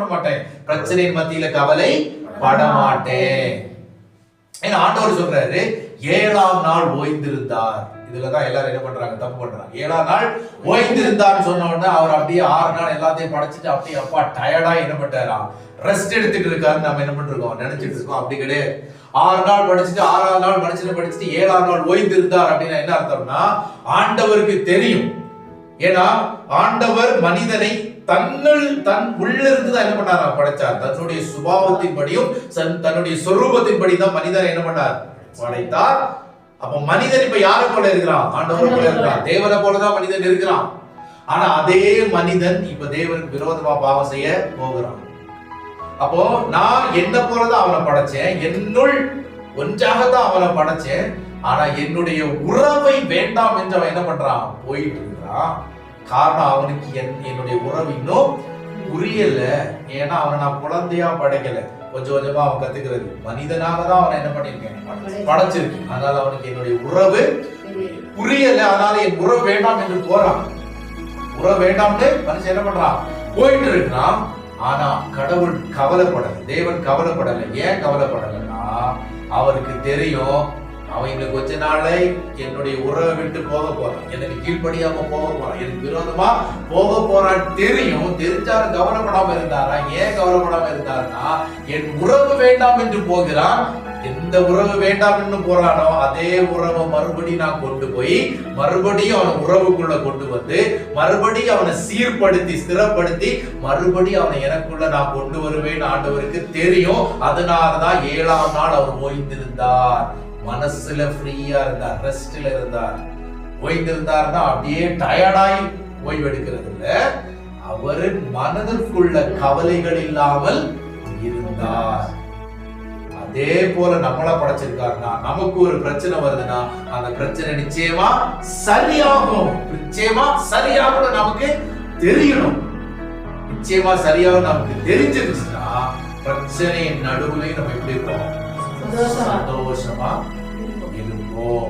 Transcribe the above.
பண்ண மாட்டேன் பிரச்சனையின் மத்தியில கவலை பட மாட்டேன் ஏன்னா ஆண்டவர் சொல்றாரு ஏழாம் நாள் ஓய்ந்திருந்தார். இதுலதான் எல்லாரும் என்ன பண்றாங்க? தப்பு பண்றாங்க. ஏழாம் நாள் ஓய்ந்திருந்தார்னு சொன்ன உடனே அவர் அப்படியே ஆறு நாள் எல்லாத்தையும் படைச்சிட்டு அப்படியே அப்பா டயர்டா என்ன பண்ணிட்டாராம் ரெஸ்ட் எடுத்துட்டு இருக்காரு நம்ம என்ன பண்ணிருக்கோம்? நினைச்சிட்டு இருக்கோம். அப்படி கிடையாது. ஆறு நாள் படிச்சுட்டு ஆறாவது நாள் படிச்சுட்டு படிச்சுட்டு ஏழாம் நாள் ஓய்ந்திருந்தார் அப்படின்னா என்ன அர்த்தம்னா ஆண்டவருக்கு தெரியும். ஏன்னா ஆண்டவர் மனிதனை தன்னுள் தன் உள்ள இருந்து தான் என்ன பண்ணாரா? படைச்சார். தன்னுடைய சுபாவத்தின்படியும் தன்- தன்னுடைய சொரூபத்தின்படி தான் மனிதனை என்ன பண்ணார்? படைத்தார். அப்ப மனிதன் இப்ப யாரை போல இருக்கிறான்? ஆண்டவரை போல இருக்கிறான். தேவனை போலதான் மனிதன் இருக்கிறான். ஆனா அதே மனிதன் இப்ப தேவனுக்கு விரோதமா பாவம் செய்ய போகிறான். அப்போ நான் என்ன போலதான் அவனை படைச்சேன். என்னுள் ஒன்றாக தான் அவனை படைச்சேன். ஆனா என்னுடைய உறவை வேண்டாம் என்று அவன் என்ன பண்றான்? போயிட்டு இருக்கிறான். காரணம் அவனுக்கு என் என்னுடைய உறவு இன்னும் புரியல. ஏன்னா அவனை நான் குழந்தையா படைக்கல. கொஞ்சம் கொஞ்சமா அவன் கத்துக்கிறது. மனிதனாக தான் அவனை என்ன பண்ணிருக்கேன் படைச்சிருக்கேன். அதனால அவனுக்கு என்னுடைய உறவு புரியல. அதனால என் உறவு வேண்டாம் என்று போறான். உறவு வேண்டாம்னு மனுஷன் என்ன பண்றான்? போயிட்டு இருக்கிறான். ஆனா கடவுள் கவலைப்படல. தேவன் கவலைப்படல. ஏன் கவலைப்படலைன்னா அவருக்கு தெரியும் அவன் இன்னும் கொஞ்ச நாளை என்னுடைய உறவை விட்டு போக போறான். எனக்கு கீழ்படியாம போக போறான். எனக்கு விரோதமா போக போறான் தெரியும். தெரிஞ்சாலும் கவலைப்படாம இருந்தாரா? ஏன் கவலைப்படாம இருந்தாருன்னா என் உறவு வேண்டாம் என்று போகிறான். எந்த உறவு வேண்டாம் என்று போறானோ அதே உறவை மறுபடியும் நான் கொண்டு போய் மறுபடியும் அவனை உறவுக்குள்ள கொண்டு வந்து மறுபடியும் அவனை சீர்படுத்தி ஸ்திரப்படுத்தி மறுபடியும் அவனை எனக்குள்ள நான் கொண்டு வருவேன் ஆண்டவருக்கு தெரியும். அதனாலதான் ஏழாம் நாள் அவர் ஓய்ந்திருந்தார். மனசுல ஃப்ரீயா இருந்தார் ரெஸ்ட்ல இருந்தார் ஓய்ந்திருந்தார்னா அப்படியே டயர்டாய் ஓய்வெடுக்கிறது இல்ல அவரு மனதிற்குள்ள கவலைகள் இல்லாமல் இருந்தார். அதே போல நம்மள படைச்சிருக்காருன்னா நமக்கு ஒரு பிரச்சனை வருதுன்னா அந்த பிரச்சனை நிச்சயமா சரியாகும். நிச்சயமா சரியாகும் நமக்கு தெரியணும். நிச்சயமா சரியாகும் நமக்கு தெரிஞ்சிருச்சுன்னா பிரச்சனையின் நடுவுலையும் நம்ம எப்படி இருக்கோம் சந்தோஷமா. சந்தோஷமா இருப்போம்